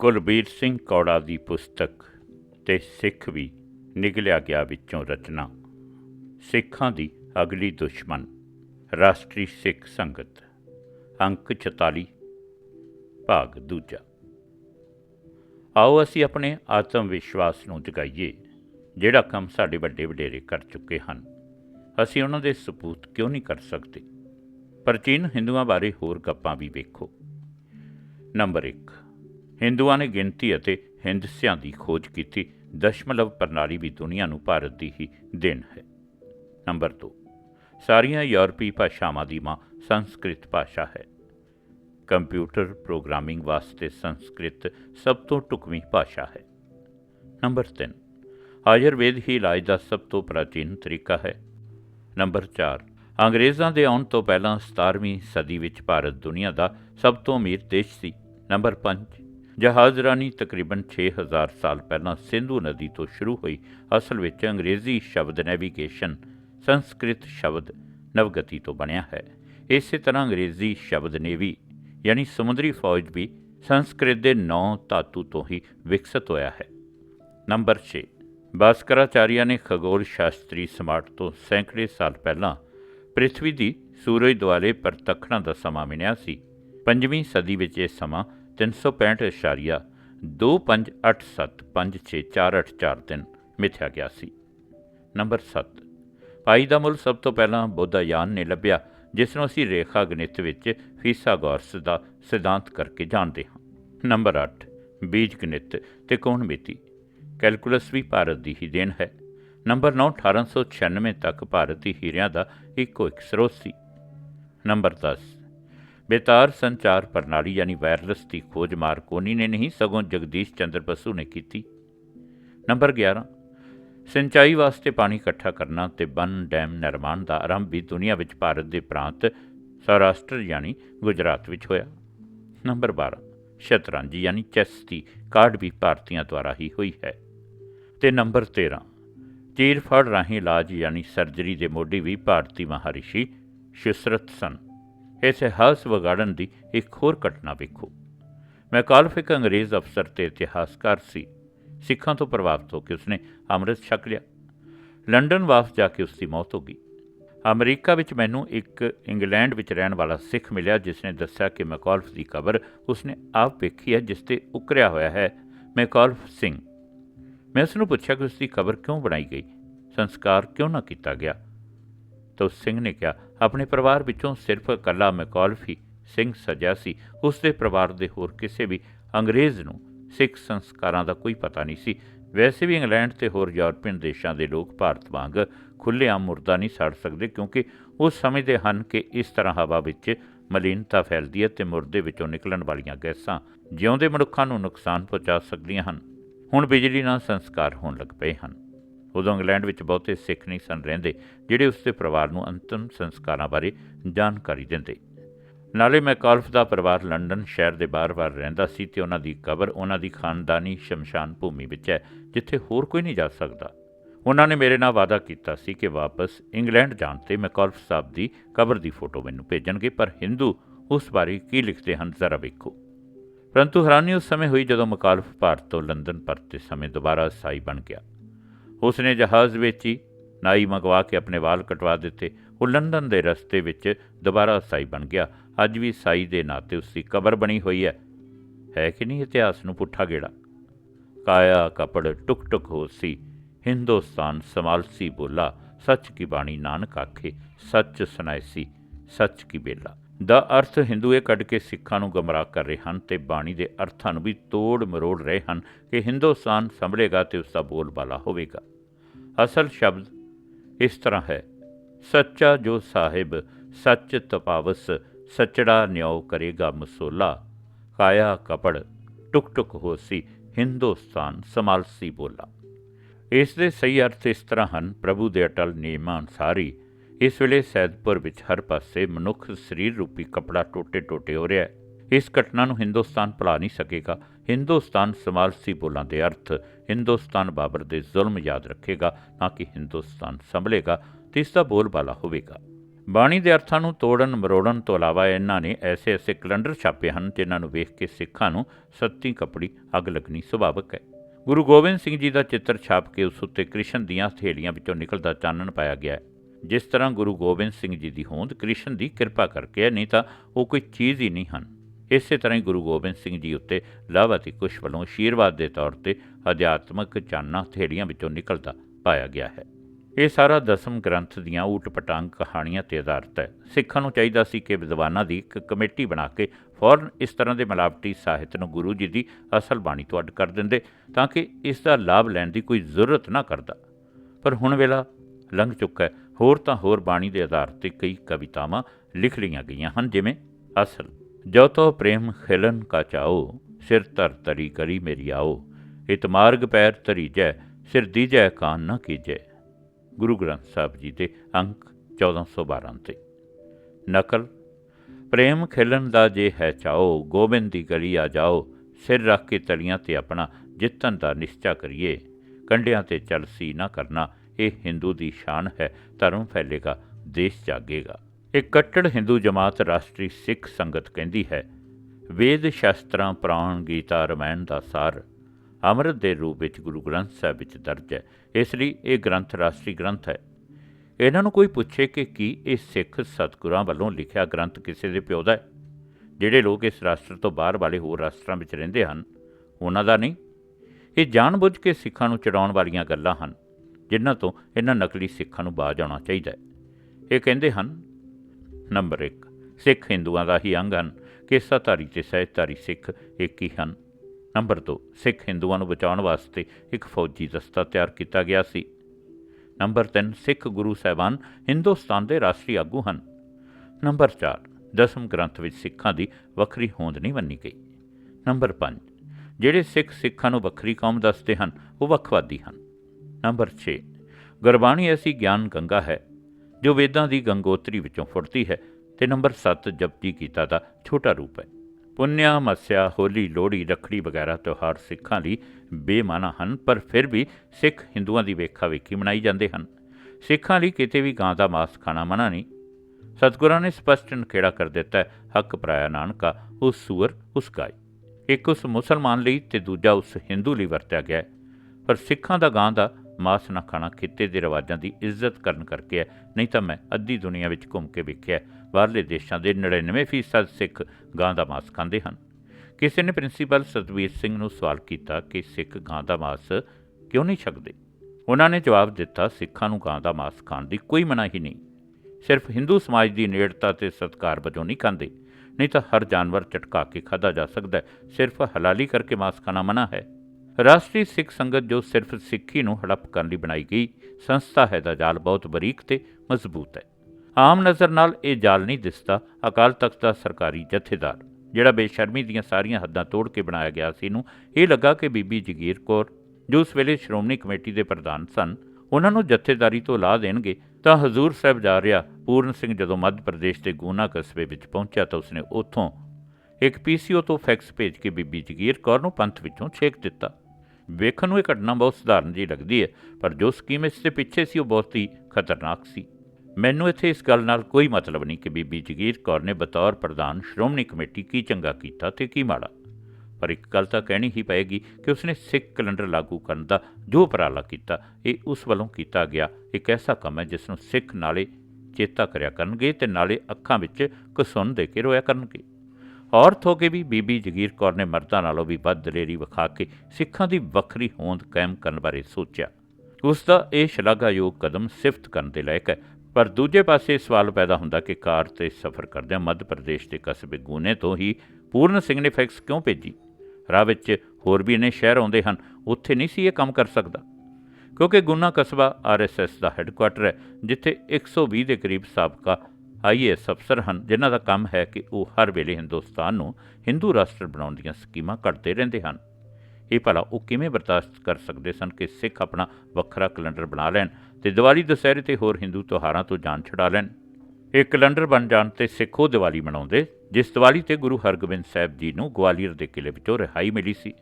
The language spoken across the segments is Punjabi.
ਕੁਲਬੀਰ ਸਿੰਘ ਕੌੜਾ ਦੀ ਪੁਸਤਕ ਤੇ ਸਿੱਖ ਵੀ ਨਿਕਲਿਆ ਗਿਆ ਵਿੱਚੋਂ ਰਚਨਾ, ਸਿੱਖਾਂ ਦੀ ਅਗਲੀ ਦੁਸ਼ਮਣ, ਰਾਸ਼ਟਰੀ ਸਿੱਖ ਸੰਗਤ, ਅੰਕ 44 ਭਾਗ ਦੂਜਾ। ਆਓ ਅਸੀਂ ਆਪਣੇ ਆਤਮ ਵਿਸ਼ਵਾਸ ਨੂੰ ਜਗਾਈਏ, ਜਿਹੜਾ ਕੰਮ ਸਾਡੇ ਵੱਡੇ ਵਡੇਰੇ ਕਰ ਚੁੱਕੇ ਹਨ। ਅਸੀਂ ਉਹਨਾਂ ਦੇ ਸਪੂਤ ਕਿਉਂ ਨਹੀਂ ਕਰ ਸਕਦੇ? ਪ੍ਰਾਚੀਨ ਹਿੰਦੂਆਂ ਬਾਰੇ ਹੋਰ ਗੱਪਾਂ ਵੀ ਵੇਖੋ। ਨੰਬਰ 1 ਹਿੰਦੂਆਂ ਨੇ ਗਿਣਤੀ ਅਤੇ ਹਿੰਦਸਿਆਂ ਦੀ ਖੋਜ ਕੀਤੀ। ਦਸ਼ਮਲਵ ਪ੍ਰਣਾਲੀ ਵੀ ਦੁਨੀਆ ਨੂੰ ਭਾਰਤ ਦੀ ਹੀ ਦੇਣ ਹੈ। ਨੰਬਰ 2 ਸਾਰੀਆਂ ਯੂਰਪੀ ਭਾਸ਼ਾਵਾਂ ਦੀ ਮਾਂ ਸੰਸਕ੍ਰਿਤ ਭਾਸ਼ਾ ਹੈ। ਕੰਪਿਊਟਰ ਪ੍ਰੋਗਰਾਮਿੰਗ ਵਾਸਤੇ ਸੰਸਕ੍ਰਿਤ ਸਭ ਤੋਂ ਟੁਕਵੀਂ ਭਾਸ਼ਾ ਹੈ। ਨੰਬਰ 3 ਆਯੁਰਵੇਦ ਹੀ ਇਲਾਜ ਦਾ ਸਭ ਤੋਂ ਪ੍ਰਾਚੀਨ ਤਰੀਕਾ ਹੈ। ਨੰਬਰ 4 ਅੰਗਰੇਜ਼ਾਂ ਦੇ ਆਉਣ ਤੋਂ ਪਹਿਲਾਂ 17ਵੀਂ ਸਦੀ ਵਿੱਚ ਭਾਰਤ ਦੁਨੀਆ ਦਾ ਸਭ ਤੋਂ ਅਮੀਰ ਦੇਸ਼ ਸੀ। ਨੰਬਰ 5 ਜਹਾਜ਼ਰਾਨੀ ਤਕਰੀਬਨ 6000 ਸਾਲ ਪਹਿਲਾਂ ਸਿੰਧੂ ਨਦੀ ਤੋਂ ਸ਼ੁਰੂ ਹੋਈ, ਅਸਲ ਵਿੱਚ ਅੰਗਰੇਜ਼ੀ ਸ਼ਬਦ ਨੈਵੀਗੇਸ਼ਨ ਸੰਸਕ੍ਰਿਤ ਸ਼ਬਦ ਨਵਗਤੀ ਤੋਂ ਬਣਿਆ ਹੈ। ਇਸੇ ਤਰ੍ਹਾਂ ਅੰਗਰੇਜ਼ੀ ਸ਼ਬਦ ਨੇਵੀ, ਯਾਨੀ ਸਮੁੰਦਰੀ ਫੌਜ ਵੀ ਸੰਸਕ੍ਰਿਤ ਦੇ ਨੌ ਧਾਤੂ ਤੋਂ ਹੀ ਵਿਕਸਿਤ ਹੋਇਆ ਹੈ। ਨੰਬਰ 6 ਬਾਸਕਰਾਚਾਰੀਆ ਨੇ ਖਗੋਲ ਸ਼ਾਸਤਰੀ ਸਮਾਰਟ ਤੋਂ ਸੈਂਕੜੇ ਸਾਲ ਪਹਿਲਾਂ ਪ੍ਰithvi ਦੀ ਸੂਰਜ ਦੁਆਲੇ ਪ੍ਰਤੱਖਣਾ ਦਾ ਸਮਾਂ ਮਿਣਿਆ ਸੀ। ਪੰਜਵੀਂ ਸਦੀ ਵਿੱਚ ਇਹ ਸਮਾਂ 365.25875648 ਦਿਨ ਮਿਥਿਆ ਗਿਆ ਸੀ। ਨੰਬਰ 7 ਪਾਈ ਦਾ ਮੁੱਲ ਸਭ ਤੋਂ ਪਹਿਲਾਂ ਬੁੱਧਯਾਨ ਨੇ ਲੱਭਿਆ, ਜਿਸ ਨੂੰ ਅਸੀਂ ਰੇਖਾ ਗਣਿਤ ਵਿੱਚ ਫੀਸਾਗੋਰਸ ਦਾ ਸਿਧਾਂਤ ਕਰਕੇ ਜਾਣਦੇ ਹਾਂ। ਨੰਬਰ 8 ਬੀਜ ਗਣਿਤ ਤੇ ਕੋਣ ਮਿਤੀ। ਕੈਲਕੂਲਸ ਵੀ ਭਾਰਤ ਦੀ ਹੀ ਦੇਣ ਹੈ। ਨੰਬਰ 9 1896 ਤੱਕ ਭਾਰਤੀ ਹੀਰਿਆਂ ਦਾ ਇੱਕੋ ਇੱਕ ਸਰੋਤ ਸੀ। ਨੰਬਰ 10 ਬੇਤਾਰ ਸੰਚਾਰ ਪ੍ਰਣਾਲੀ ਯਾਨੀ ਵਾਇਰਲੈਸ ਦੀ ਖੋਜ ਮਾਰਕੋਨੀ ਨੇ ਨਹੀਂ, ਸਗੋਂ ਜਗਦੀਸ਼ ਚੰਦਰ ਬਸੂ ਨੇ ਕੀਤੀ। ਨੰਬਰ 11 ਸਿੰਚਾਈ ਵਾਸਤੇ ਪਾਣੀ ਇਕੱਠਾ ਕਰਨਾ ਤੇ ਬੰਨ ਡੈਮ ਨਿਰਮਾਣ ਦਾ ਆਰੰਭ ਵੀ ਦੁਨੀਆ ਵਿੱਚ ਭਾਰਤ ਦੇ ਪ੍ਰਾਂਤ ਸੌਰਾਸ਼ਟਰ ਯਾਨੀ ਗੁਜਰਾਤ ਵਿੱਚ ਹੋਇਆ। ਨੰਬਰ 12 ਸ਼ਤਰੰਜ ਯਾਨੀ ਚੈਸ ਦੀ ਕਾਢ ਵੀ ਭਾਰਤੀਆਂ ਦੁਆਰਾ ਹੀ ਹੋਈ ਹੈ। ਤੇ ਨੰਬਰ 13 ਚੀਰਫੜ ਰਾਹੀਂ ਇਲਾਜ ਯਾਨੀ ਸਰਜਰੀ ਦੇ ਮੋਢੀ ਵੀ ਭਾਰਤੀ ਮਹਾਰਿਸ਼ੀ ਸ਼ੁਸਰਤ ਸਨ। ਇਤਿਹਾਸ ਵਿਗਾੜਨ ਦੀ ਇੱਕ ਹੋਰ ਘਟਨਾ ਵੇਖੋ। ਮੈਕਾਲਫ ਇੱਕ ਅੰਗਰੇਜ਼ ਅਫਸਰ ਤੇ ਇਤਿਹਾਸਕਾਰ ਸੀ। ਸਿੱਖਾਂ ਤੋਂ ਪ੍ਰਭਾਵਿਤ ਹੋ ਕੇ ਉਸਨੇ ਅੰਮ੍ਰਿਤ ਛਕ ਲਿਆ। ਲੰਡਨ ਵਾਪਸ ਜਾ ਕੇ ਉਸ ਦੀ ਮੌਤ ਹੋ ਗਈ। ਅਮਰੀਕਾ ਵਿੱਚ ਮੈਨੂੰ ਇੱਕ ਇੰਗਲੈਂਡ ਵਿੱਚ ਰਹਿਣ ਵਾਲਾ ਸਿੱਖ ਮਿਲਿਆ ਜਿਸ ਨੇ ਦੱਸਿਆ ਕਿ ਮੈਕਾਲਫ ਦੀ ਕਬਰ ਉਸਨੇ ਆਪ ਵੇਖੀ ਹੈ, ਜਿਸ ਤੇ ਉਕਰਿਆ ਹੋਇਆ ਹੈ। ਮੈਕਾਲਫ ਸਿੰਘ। ਮੈਂ ਉਸ ਨੂੰ ਪੁੱਛਿਆ ਕਿ ਉਸ ਦੀ ਕਬਰ ਕਿਉਂ ਬਣਾਈ ਗਈ? ਸੰਸਕਾਰ ਕਿਉਂ ਨਾ ਕੀਤਾ ਗਿਆ? ਤਾਂ ਸਿੰਘ ਨੇ ਕਿਹਾ, ਆਪਣੇ ਪਰਿਵਾਰ ਵਿੱਚੋਂ ਸਿਰਫ ਇਕੱਲਾ ਮੈਕਾਲਫ ਹੀ ਸਿੰਘ ਸਜਿਆ ਸੀ। ਉਸ ਦੇ ਪਰਿਵਾਰ ਦੇ ਹੋਰ ਕਿਸੇ ਵੀ ਅੰਗਰੇਜ਼ ਨੂੰ ਸਿੱਖ ਸੰਸਕਾਰਾਂ ਦਾ ਕੋਈ ਪਤਾ ਨਹੀਂ ਸੀ। ਵੈਸੇ ਵੀ ਇੰਗਲੈਂਡ ਤੇ ਹੋਰ ਯੂਰਪੀਅਨ ਦੇਸ਼ਾਂ ਦੇ ਲੋਕ ਭਾਰਤ ਵਾਂਗ ਖੁੱਲ੍ਹੇਆਮ ਮੁਰਦਾ ਨਹੀਂ ਸਾੜ ਸਕਦੇ ਕਿਉਂਕਿ ਉਹ ਸਮਝਦੇ ਹਨ ਕਿ ਇਸ ਤਰ੍ਹਾਂ ਹਵਾ ਵਿੱਚ ਮਲੀਨਤਾ ਫੈਲਦੀ ਹੈ ਤੇ ਮੁਰਦੇ ਵਿੱਚੋਂ ਨਿਕਲਣ ਵਾਲੀਆਂ ਗੈਸਾਂ ਜਿਉਂਦੇ ਮਨੁੱਖਾਂ ਨੂੰ ਨੁਕਸਾਨ ਪਹੁੰਚਾ ਸਕਦੀਆਂ ਹਨ। ਹੁਣ ਬਿਜਲੀ ਨਾਲ ਸੰਸਕਾਰ ਹੋਣ ਲੱਗ ਪਏ ਹਨ। ਉਦੋਂ ਇੰਗਲੈਂਡ ਵਿੱਚ ਬਹੁਤੇ ਸਿੱਖ ਨਹੀਂ ਸਨ ਰਹਿੰਦੇ, ਜਿਹੜੇ ਉਸ ਦੇ ਪਰਿਵਾਰ ਨੂੰ ਅੰਤਮ ਸੰਸਕਾਰਾਂ ਬਾਰੇ ਜਾਣਕਾਰੀ ਦਿੰਦੇ। ਨਾਲੇ ਮੈਕਾਲਫ ਦਾ ਪਰਿਵਾਰ ਲੰਡਨ ਸ਼ਹਿਰ ਦੇ ਬਾਹਰ-ਬਾਹਰ ਰਹਿੰਦਾ ਸੀ ਤੇ ਉਹਨਾਂ ਦੀ ਕਬਰ ਉਹਨਾਂ ਦੀ ਖਾਨਦਾਨੀ ਸ਼ਮਸ਼ਾਨ ਭੂਮੀ ਵਿੱਚ ਹੈ, ਜਿੱਥੇ ਹੋਰ ਕੋਈ ਨਹੀਂ ਜਾ ਸਕਦਾ। ਉਹਨਾਂ ਨੇ ਮੇਰੇ ਨਾਲ ਵਾਅਦਾ ਕੀਤਾ ਸੀ ਕਿ ਵਾਪਸ ਇੰਗਲੈਂਡ ਜਾਣ ਤੇ ਮੈਕਾਲਫ ਸਾਹਿਬ ਦੀ ਕਬਰ ਦੀ ਫੋਟੋ ਮੈਨੂੰ ਭੇਜਣਗੇ, ਪਰ ਹਿੰਦੂ ਉਸ ਬਾਰੇ ਕੀ ਲਿਖਦੇ ਹਨ ਜ਼ਰਾ ਵੇਖੋ। ਪਰੰਤੂ ਹੈਰਾਨੀ ਉਸ ਸਮੇਂ ਹੋਈ ਜਦੋਂ ਮਕਾਲਫ ਭਾਰਤ ਤੋਂ ਲੰਡਨ ਪਰਤੇ ਸਮੇਂ ਦੁਬਾਰਾ ਸਾਈ ਬਣ ਗਿਆ। ਉਸ ਨੇ ਜਹਾਜ਼ ਵੇਚੀ, ਨਾਈ ਮੰਗਵਾ ਕੇ ਆਪਣੇ ਵਾਲ ਕਟਵਾ ਦਿੱਤੇ। ਉਹ ਲੰਡਨ ਦੇ ਰਸਤੇ ਵਿੱਚ ਦੁਬਾਰਾ ਸਾਈ ਬਣ ਗਿਆ। ਅੱਜ ਵੀ ਸਾਈ ਦੇ ਨਾਂ ਤੇ ਉਸ ਦੀ ਕਬਰ ਬਣੀ ਹੋਈ ਹੈ। ਹੈ ਕਿ ਨਹੀਂ ਇਤਿਹਾਸ ਨੂੰ ਪੁੱਠਾ ਗੇੜਾ? ਕਾਇਆ ਕਪੜ ਟੁਕ ਟੁਕ ਹੋਸੀ ਹਿੰਦੁਸਤਾਨ ਸਮਾਲਸੀ ਬੋਲਾ, ਸੱਚ ਕੀ ਬਾਣੀ ਨਾਨਕ ਆਖੇ, ਸੱਚ ਸੁਨਾਇਸੀ ਸੱਚ ਕੀ ਬੇਲਾ। ਦਾ ਅਰਥ ਹਿੰਦੂ ਇਹ ਕੱਢ ਕੇ ਸਿੱਖਾਂ ਨੂੰ ਗਮਰਾਹ ਕਰ ਰਹੇ ਹਨ ਤੇ ਬਾਣੀ ਦੇ ਅਰਥਾਂ ਨੂੰ ਵੀ ਤੋੜ ਮਰੋੜ ਰਹੇ ਹਨ ਕਿ ਹਿੰਦੁਸਤਾਨ ਸੰਭਲੇਗਾ ਤੇ ਉਸ ਦਾ ਬੋਲ ਹੋਵੇਗਾ। ਅਸਲ ਸ਼ਬਦ ਇਸ ਤਰ੍ਹਾਂ ਹੈ, ਸੱਚਾ ਜੋ ਸਾਹਿਬ ਸੱਚ ਤਪਾਵਸ, ਸੱਚੜਾ ਨਿਉ ਕਰੇਗਾ ਮਸੋਲਾ। ਕਾਇਆ ਕਪੜ, ਟੁਕ ਟੁਕ ਹੋਸੀ, ਹਿੰਦੁਸਤਾਨ ਸਮਾਲਸੀ ਬੋਲਾ। ਇਸ ਦੇ ਸਹੀ ਅਰਥ ਇਸ ਤਰ੍ਹਾਂ ਹਨ, ਪ੍ਰਭੂ ਦੇ ਅਟਲ ਨਿਯਮਾਂ ਅਨੁਸਾਰੀ ਇਸ ਵੇਲੇ ਸੈਦਪੁਰ ਵਿੱਚ ਹਰ ਪਾਸੇ ਮਨੁੱਖ ਸਰੀਰ ਰੂਪੀ ਕਪੜਾ ਟੋਟੇ-ਟੋਟੇ ਹੋ ਰਿਹਾ ਹੈ। ਇਸ ਘਟਨਾ ਨੂੰ ਹਿੰਦੁਸਤਾਨ ਭੁਲਾ ਨਹੀਂ ਸਕੇਗਾ। ਹਿੰਦੁਸਤਾਨ ਸਮਾਰਸੀ ਬੋਲਾਂ ਦੇ ਅਰਥ। ਹਿੰਦੁਸਤਾਨ ਬਾਬਰ ਦੇ ਜ਼ੁਲਮ ਯਾਦ ਰੱਖੇਗਾ, ਨਾ ਕਿ ਹਿੰਦੁਸਤਾਨ ਸੰਭਲੇਗਾ ਤੇ ਇਸ ਦਾ ਬੋਲਬਾਲਾ ਹੋਵੇਗਾ। ਬਾਣੀ ਦੇ ਅਰਥਾਂ ਨੂੰ ਤੋੜਨ, ਮਰੋੜਨ ਤੋਂ ਇਲਾਵਾ ਇਹਨਾਂ ਨੇ ਐਸੇ ਐਸੇ ਕੈਲੰਡਰ ਛਾਪੇ ਹਨ ਜਿਨ੍ਹਾਂ ਨੂੰ ਵੇਖ ਕੇ ਸਿੱਖਾਂ ਨੂੰ ਸੱਤੀ ਕਪੜੀ ਅੱਗ ਲੱਗਣੀ ਸੁਭਾਵਕ ਹੈ। ਗੁਰੂ ਗੋਬਿੰਦ ਸਿੰਘ ਜੀ ਦਾ ਚਿੱਤਰ ਛਾਪ ਕੇ ਉਸ ਉੱਤੇ ਕ੍ਰਿਸ਼ਨ ਦੀਆਂ ਹਥੇਲੀਆਂ ਵਿੱਚੋਂ ਨਿਕਲਦਾ ਚਾਨਣ ਪਾਇਆ ਗਿਆ ਹੈ। ਜਿਸ ਤਰ੍ਹਾਂ ਗੁਰੂ ਗੋਬਿੰਦ ਸਿੰਘ ਜੀ ਦੀ ਹੋਂਦ ਕ੍ਰਿਸ਼ਨ ਦੀ ਕਿਰਪਾ ਕਰਕੇ ਹੈ, ਨਹੀਂ ਤਾਂ ਉਹ ਕੋਈ ਚੀਜ਼ ਹੀ ਨਹੀਂ ਹਨ। ਇਸੇ ਤਰ੍ਹਾਂ ਹੀ ਗੁਰੂ ਗੋਬਿੰਦ ਸਿੰਘ ਜੀ ਉੱਤੇ ਲਵ ਅਤੇ ਕੁਸ਼ ਵੱਲੋਂ ਆਸ਼ੀਰਵਾਦ ਦੇ ਤੌਰ ਤੇ ਅਧਿਆਤਮਕ ਚਾਨਣਾ ਥੇੜੀਆਂ ਵਿੱਚੋਂ ਨਿਕਲਦਾ ਪਾਇਆ ਗਿਆ ਹੈ। ਇਹ ਸਾਰਾ ਦਸਮ ਗ੍ਰੰਥ ਦੀਆਂ ਊਟ-ਪਟਾਂਗ ਕਹਾਣੀਆਂ ਤੇ ਆਧਾਰਿਤ ਹੈ। ਸਿੱਖਾਂ ਨੂੰ ਚਾਹੀਦਾ ਸੀ ਕਿ ਵਿਦਵਾਨਾਂ ਦੀ ਇੱਕ ਕਮੇਟੀ ਬਣਾ ਕੇ ਫੌਰਨ ਇਸ ਤਰ੍ਹਾਂ ਦੇ ਮਿਲਾਵਟੀ ਸਾਹਿਤ ਨੂੰ ਗੁਰੂ ਜੀ ਦੀ ਅਸਲ ਬਾਣੀ ਤੋਂ ਅੱਡ ਕਰ ਦਿੰਦੇ ਤਾਂ ਕਿ ਇਸ ਦਾ ਲਾਭ ਲੈਣ ਦੀ ਕੋਈ ਜ਼ਰੂਰਤ ਨਾ ਕਰਦਾ। ਪਰ ਹੁਣ ਵੇਲਾ ਲੰਘ ਚੁੱਕਾ ਹੈ। ਹੋਰ ਤਾਂ ਹੋਰ ਬਾਣੀ ਦੇ ਆਧਾਰ ਤੇ ਕਈ ਕਵਿਤਾਵਾਂ ਲਿਖ ਲਈਆਂ ਗਈਆਂ ਹਨ, ਜਿਵੇਂ ਅਸਲ ਜੋ ਤੋ ਪ੍ਰੇਮ ਖਿਲਨ ਕਾ ਚਾਓ, ਸਿਰ ਧਰ ਤਰੀ ਕਰੀ ਮੇਰੀ ਆਓ। ਇਤ ਮਾਰਗ ਪੈਰ ਤਰੀਜੈ ਸਿਰ ਦੀਜੈ ਕਾਨ ਨ ਕੀਜੈ। ਗੁਰੂ ਗ੍ਰੰਥ ਸਾਹਿਬ ਜੀ ਦੇ ਅੰਕ 1412 ਤੇ। ਨਕਲ, ਪ੍ਰੇਮ ਖਿਲਨ ਦਾ ਜੇ ਹੈ ਚਾਓ, ਗੋਬਿੰਦ ਦੀ ਗਲੀ ਆ ਜਾਓ, ਸਿਰ ਰੱਖ ਕੇ ਤਲੀਆਂ ਤੇ ਆਪਣਾ ਜਿੱਤਣ ਦਾ ਨਿਸ਼ਚਾ ਕਰੀਏ। ਕੰਡਿਆਂ ਤੇ ਚਲਸੀ ਨਾ ਕਰਨਾ, ਇਹ ਹਿੰਦੂ ਦੀ ਸ਼ਾਨ ਹੈ, ਧਰਮ ਫੈਲੇਗਾ, ਦੇਸ਼ ਜਾਗੇਗਾ। ਇਹ ਕੱਟੜ ਹਿੰਦੂ ਜਮਾਤ ਰਾਸ਼ਟਰੀ ਸਿੱਖ ਸੰਗਤ ਕਹਿੰਦੀ ਹੈ, ਵੇਦ ਸ਼ਾਸਤਰਾਂ ਪ੍ਰਾਣ ਗੀਤਾ ਰਮਾਇਣ ਦਾ ਸਾਰ ਅੰਮ੍ਰਿਤ ਦੇ ਰੂਪ ਵਿੱਚ ਗੁਰੂ ਗ੍ਰੰਥ ਸਾਹਿਬ ਵਿੱਚ ਦਰਜ ਹੈ। ਇਸ ਲਈ ਇਹ ਗ੍ਰੰਥ ਰਾਸ਼ਟਰੀ ਗ੍ਰੰਥ ਹੈ। ਇਹਨਾਂ ਨੂੰ ਕੋਈ ਪੁੱਛੇ ਕਿ ਕੀ ਇਹ ਸਿੱਖ ਸਤਿਗੁਰਾਂ ਵੱਲੋਂ ਲਿਖਿਆ ਗ੍ਰੰਥ ਕਿਸੇ ਦੇ ਪਿਓ ਦਾ ਹੈ? ਜਿਹੜੇ ਲੋਕ ਇਸ ਰਾਸ਼ਟਰ ਤੋਂ ਬਾਹਰ ਵਾਲੇ ਹੋਰ ਰਾਸ਼ਟਰਾਂ ਵਿੱਚ ਰਹਿੰਦੇ ਹਨ, ਉਹਨਾਂ ਦਾ ਨਹੀਂ। ਇਹ ਜਾਣਬੁੱਝ ਕੇ ਸਿੱਖਾਂ ਨੂੰ ਚੜਾਉਣ ਵਾਲੀਆਂ ਗੱਲਾਂ ਹਨ, ਜਿਨ੍ਹਾਂ ਤੋਂ ਇਹਨਾਂ ਨਕਲੀ ਸਿੱਖਾਂ ਨੂੰ ਬਾਜ ਆਉਣਾ ਚਾਹੀਦਾ ਹੈ। ਇਹ ਕਹਿੰਦੇ ਹਨ ਨੰਬਰ 1 ਸਿੱਖ ਹਿੰਦੂਆਂ ਦਾ ਹੀ ਅੰਗ ਹਨ। ਕੇਸਾਧਾਰੀ ਤੇ ਸਹਿਜਧਾਰੀ ਸਿੱਖ ਇੱਕ ਹੀ ਹਨ। ਨੰਬਰ 2 ਸਿੱਖ ਹਿੰਦੂਆਂ ਨੂੰ ਬਚਾਉਣ ਵਾਸਤੇ ਇੱਕ ਫੌਜੀ ਦਸਤਾ ਤਿਆਰ ਕੀਤਾ ਗਿਆ ਸੀ। ਨੰਬਰ 3 ਸਿੱਖ ਗੁਰੂ ਸਾਹਿਬਾਨ ਹਿੰਦੁਸਤਾਨ ਦੇ ਰਾਸ਼ਟਰੀ ਆਗੂ ਹਨ। ਨੰਬਰ 4 ਦਸਮ ਗ੍ਰੰਥ ਵਿੱਚ ਸਿੱਖਾਂ ਦੀ ਵੱਖਰੀ ਹੋਂਦ ਨਹੀਂ ਮੰਨੀ ਗਈ। ਨੰਬਰ 5 ਜਿਹੜੇ ਸਿੱਖ ਸਿੱਖਾਂ ਨੂੰ ਵੱਖਰੀ ਕੌਮ ਦੱਸਦੇ ਹਨ, ਉਹ ਵੱਖਵਾਦੀ ਹਨ। ਨੰਬਰ 6 ਗੁਰਬਾਣੀ ਐਸੀ ਗਿਆਨ ਗੰਗਾ ਹੈ ਜੋ ਵੇਦਾਂ ਦੀ ਗੰਗੋਤਰੀ ਵਿੱਚੋਂ ਫੁੱਟਦੀ ਹੈ ਤੇ ਨੰਬਰ 7 ਜਪਜੀ ਗੀਤਾ ਦਾ ਛੋਟਾ ਰੂਪ ਹੈ। ਪੁੰਨਿਆ ਮਸਿਆ ਹੋਲੀ, ਲੋਹੜੀ, ਰੱਖੜੀ ਵਗੈਰਾ ਤਿਉਹਾਰ ਸਿੱਖਾਂ ਲਈ ਬੇਮਾਨਾ ਹਨ, ਪਰ ਫਿਰ ਵੀ ਸਿੱਖ ਹਿੰਦੂਆਂ ਦੀ ਵੇਖਾ ਵੇਖੀ ਮਨਾਈ ਜਾਂਦੇ ਹਨ। ਸਿੱਖਾਂ ਲਈ ਕਿਤੇ ਵੀ ਗਾਂ ਦਾ ਮਾਸ ਖਾਣਾ ਮਨਾ ਨਹੀਂ। ਸਤਿਗੁਰਾਂ ਨੇ ਸਪਸ਼ਟ ਨਖੇੜਾ ਕਰ ਦਿੱਤਾ ਹੱਕ ਪਰਾਇਆ ਨਾਨਕਾ, ਉਸ ਸੂਰ, ਉਸ ਗਾਇ ਇੱਕ ਉਸ ਮੁਸਲਮਾਨ ਲਈ ਤੇ ਦੂਜਾ ਉਸ ਹਿੰਦੂ ਲਈ ਵਰਤਿਆ ਗਿਆ ਪਰ ਸਿੱਖਾਂ ਦਾ ਗਾਂ ਦਾ ਮਾਸ ਨਾ ਖਾਣਾ ਖਿੱਤੇ ਦੇ ਰਿਵਾਜਾਂ ਦੀ ਇੱਜ਼ਤ ਕਰਨ ਕਰਕੇ ਹੈ। ਨਹੀਂ ਤਾਂ ਮੈਂ ਅੱਧੀ ਦੁਨੀਆ ਵਿੱਚ ਘੁੰਮ ਕੇ ਵੇਖਿਆ ਬਾਹਰਲੇ ਦੇਸ਼ਾਂ ਦੇ 99% ਸਿੱਖ ਗਾਂ ਦਾ ਮਾਸ ਖਾਂਦੇ ਹਨ। ਕਿਸੇ ਨੇ ਪ੍ਰਿੰਸੀਪਲ ਸਤਵੀਰ ਸਿੰਘ ਨੂੰ ਸਵਾਲ ਕੀਤਾ ਕਿ ਸਿੱਖ ਗਾਂ ਦਾ ਮਾਸ ਕਿਉਂ ਨਹੀਂ ਛਕਦੇ? ਉਹਨਾਂ ਨੇ ਜਵਾਬ ਦਿੱਤਾ, ਸਿੱਖਾਂ ਨੂੰ ਗਾਂ ਦਾ ਮਾਸ ਖਾਣ ਦੀ ਕੋਈ ਮਨਾਹੀ ਨਹੀਂ। ਸਿਰਫ ਹਿੰਦੂ ਸਮਾਜ ਦੀ ਨੇੜਤਾ ਤੇ ਸਤਕਾਰ ਵਜੋਂ ਨਹੀਂ ਖਾਂਦੇ। ਨਹੀਂ ਤਾਂ ਹਰ ਜਾਨਵਰ ਚਟਕਾ ਕੇ ਖਾਧਾ ਜਾ ਸਕਦਾ ਸਿਰਫ ਹਲਾਲੀ ਕਰਕੇ ਮਾਸ ਖਾਣਾ ਮਨਾ ਹੈ। ਰਾਸ਼ਟਰੀ ਸਿੱਖ ਸੰਗਤ ਜੋ ਸਿਰਫ ਸਿੱਖੀ ਨੂੰ ਹੜੱਪ ਕਰਨ ਲਈ ਬਣਾਈ ਗਈ ਸੰਸਥਾ ਹੈ ਦਾ ਜਾਲ ਬਹੁਤ ਬਰੀਕ ਤੇ ਮਜ਼ਬੂਤ ਹੈ। ਆਮ ਨਜ਼ਰ ਨਾਲ ਇਹ ਜਾਲ ਨਹੀਂ ਦਿਸਦਾ, ਅਕਾਲ ਤਖਤ ਦਾ ਸਰਕਾਰੀ ਜਥੇਦਾਰ, ਜਿਹੜਾ ਬੇਸ਼ਰਮੀ ਦੀਆਂ ਸਾਰੀਆਂ ਹੱਦਾਂ ਤੋੜ ਕੇ ਬਣਾਇਆ ਗਿਆ ਸੀ ਨੂੰ ਇਹ ਲੱਗਾ ਕਿ ਬੀਬੀ ਜਗੀਰ ਕੌਰ, ਜੋ ਉਸ ਵੇਲੇ ਸ਼੍ਰੋਮਣੀ ਕਮੇਟੀ ਦੇ ਪ੍ਰਧਾਨ ਸਨ, ਉਹਨਾਂ ਨੂੰ ਜਥੇਦਾਰੀ ਤੋਂ ਲਾਹ ਦੇਣਗੇ, ਤਾਂ ਹਜ਼ੂਰ ਸਾਹਿਬ ਜਾ ਰਿਹਾ ਪੂਰਨ ਸਿੰਘ ਜਦੋਂ ਮੱਧ ਪ੍ਰਦੇਸ਼ ਦੇ ਗੂਨਾ ਕਸਬੇ ਵਿੱਚ ਪਹੁੰਚਿਆ ਤਾਂ ਉਸਨੇ ਉੱਥੋਂ ਇੱਕ ਪੀਸੀਓ ਤੋਂ ਫੈਕਸ ਭੇਜ ਕੇ ਬੀਬੀ ਜਗੀਰ ਕੌਰ ਨੂੰ ਪੰਥ ਵਿੱਚੋਂ ਛੇਕ ਦਿੱਤਾ। ਵੇਖਣ ਨੂੰ ਇਹ ਘਟਨਾ ਬਹੁਤ ਸਧਾਰਨ ਜਿਹੀ ਲੱਗਦੀ ਹੈ, ਪਰ ਜੋ ਸਕੀਮ ਇਸ ਦੇ ਪਿੱਛੇ ਸੀ ਉਹ ਬਹੁਤ ਹੀ ਖਤਰਨਾਕ ਸੀ। ਮੈਨੂੰ ਇੱਥੇ ਇਸ ਗੱਲ ਨਾਲ ਕੋਈ ਮਤਲਬ ਨਹੀਂ ਕਿ ਬੀਬੀ ਜਗੀਰ ਕੌਰ ਨੇ ਬਤੌਰ ਪ੍ਰਧਾਨ, ਸ਼੍ਰੋਮਣੀ ਕਮੇਟੀ ਕੀ ਚੰਗਾ ਕੀਤਾ ਤੇ ਕੀ ਮਾੜਾ। ਪਰ ਇੱਕ ਗੱਲ ਤਾਂ ਕਹਿਣੀ ਹੀ ਪਏਗੀ ਕਿ ਉਸਨੇ ਸਿੱਖ ਕੈਲੰਡਰ ਲਾਗੂ ਕਰਨ ਦਾ ਜੋ ਉਪਰਾਲਾ ਕੀਤਾ, ਇਹ ਉਸ ਵੱਲੋਂ ਕੀਤਾ ਗਿਆ। ਇੱਕ ਐਸਾ ਕੰਮ ਹੈ ਜਿਸ ਨੂੰ ਸਿੱਖ ਨਾਲੇ ਚੇਤਾ ਕਰਿਆ ਕਰਨਗੇ ਤੇ ਨਾਲੇ ਅੱਖਾਂ ਵਿੱਚ ਕਸੁੰਨ ਦੇ ਕੇ ਰੋਇਆ ਕਰਨਗੇ। ਔਰਤ ਹੋ ਕੇ ਵੀ ਬੀਬੀ ਜਗੀਰ ਕੌਰ ਨੇ ਮਰਦਾਂ ਨਾਲੋਂ ਵੀ ਵੱਧ ਦਲੇਰੀ ਵਿਖਾ ਕੇ ਸਿੱਖਾਂ ਦੀ ਵੱਖਰੀ ਹੋਂਦ ਕਾਇਮ ਕਰਨ ਬਾਰੇ ਸੋਚਿਆ। ਉਸ ਦਾ ਇਹ ਸ਼ਲਾਘਾਯੋਗ ਕਦਮ ਸਿਫਤ ਕਰਨ ਦੇ ਲਾਇਕ ਹੈ। ਪਰ ਦੂਜੇ ਪਾਸੇ ਸਵਾਲ ਪੈਦਾ ਹੁੰਦਾ ਕਿ ਕਾਰ ਤੇ ਸਫ਼ਰ ਕਰਦਿਆਂ ਮੱਧ ਪ੍ਰਦੇਸ਼ ਦੇ ਕਸਬੇ ਗੂਨੇ ਤੋਂ ਹੀ ਪੂਰਨ ਸਿੰਘ ਨੇ ਫੈਕਸ ਕਿਉਂ ਭੇਜੀ? ਰਾਹ ਵਿੱਚ ਹੋਰ ਵੀ ਇੰਨੇ ਸ਼ਹਿਰ ਆਉਂਦੇ ਹਨ, ਉੱਥੇ ਨਹੀਂ ਸੀ ਇਹ ਕੰਮ ਕਰ ਸਕਦਾ। ਕਿਉਂਕਿ ਗੁਨਾ ਕਸਬਾ ਆਰਐਸਐਸ ਦਾ ਹੈੱਡਕੁਆਟਰ ਹੈ, ਜਿੱਥੇ 120 ਦੇ ਕਰੀਬ ਸਾਬਕਾ ਆਈਏਐਸ ਅਫਸਰ ਹਨ, ਜਿਨ੍ਹਾਂ ਦਾ ਕੰਮ ਹੈ ਕਿ ਉਹ ਹਰ ਵੇਲੇ ਹਿੰਦੁਸਤਾਨ ਨੂੰ ਹਿੰਦੂ ਰਾਸ਼ਟਰ ਬਣਾਉਣ ਦੀਆਂ ਸਕੀਮਾਂ ਕੱਢਦੇ ਰਹਿੰਦੇ ਹਨ। ਇਹ ਭਲਾ ਉਹ ਕਿਵੇਂ ਬਰਦਾਸ਼ਤ ਕਰ ਸਕਦੇ ਸਨ ਕਿ ਸਿੱਖ ਆਪਣਾ ਵੱਖਰਾ ਕੈਲੰਡਰ ਬਣਾ ਲੈਣ ਤੇ ਦੀਵਾਲੀ ਦੁਸਹਿਰੇ ਤੇ ਹੋਰ ਹਿੰਦੂ ਤਿਉਹਾਰਾਂ ਤੋਂ ਜਾਨ ਛੁਡਾ ਲੈਣ? ਇਹ ਕੈਲੰਡਰ ਬਣ ਜਾਣ ਤੇ ਸਿੱਖੋ ਦੀਵਾਲੀ ਮਨਾਉਂਦੇ, ਜਿਸ ਦੀਵਾਲੀ ਤੇ ਗੁਰੂ ਹਰਗੋਬਿੰਦ ਸਾਹਿਬ ਜੀ ਨੂੰ ਗਵਾਲੀਅਰ ਦੇ ਕਿਲੇ ਵਿੱਚੋਂ ਰਿਹਾਈ ਮਿਲੀ ਸੀ।